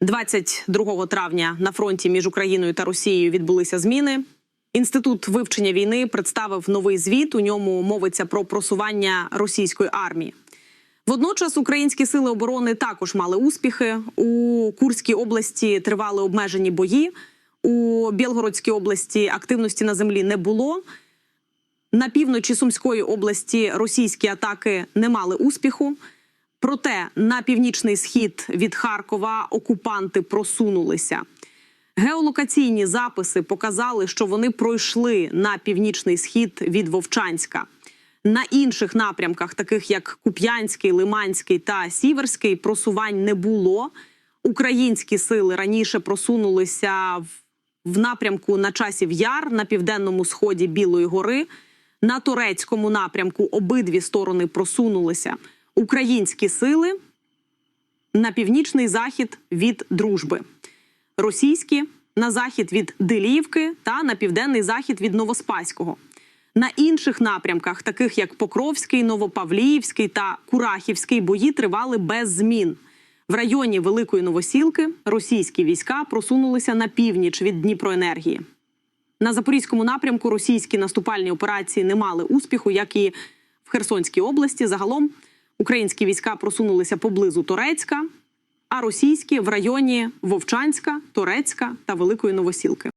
22 травня на фронті між Україною та Росією відбулися зміни. Інститут вивчення війни представив новий звіт. У ньому мовиться про просування російської армії. Водночас українські сили оборони також мали успіхи. У Курській області тривали обмежені бої. У Білгородській області активності на землі не було. На півночі Сумської області російські атаки не мали успіху. Проте на північний схід від Харкова окупанти просунулися. Геолокаційні записи показали, що вони пройшли на північний схід від Вовчанська. На інших напрямках, таких як Куп'янський, Лиманський та Сіверський, просувань не було. Українські сили раніше просунулися в, в напрямку на часів Яр на південному сході Білої гори. На турецькому напрямку обидві сторони просунулися. Українські сили на північний захід від дружби, російські на захід від Делівки та на південний захід від Новоспаського. На інших напрямках, таких як Покровський, Новопавліївський та Курахівський, бої тривали без змін. В районі Великої Новосілки російські війська просунулися на північ від Дніпроенергії. На запорізькому напрямку російські наступальні операції не мали успіху, як і в Херсонській області. Загалом українські війська просунулися поблизу Торецька, а російські в районі Вовчанська, Торецька та Великої Новосілки.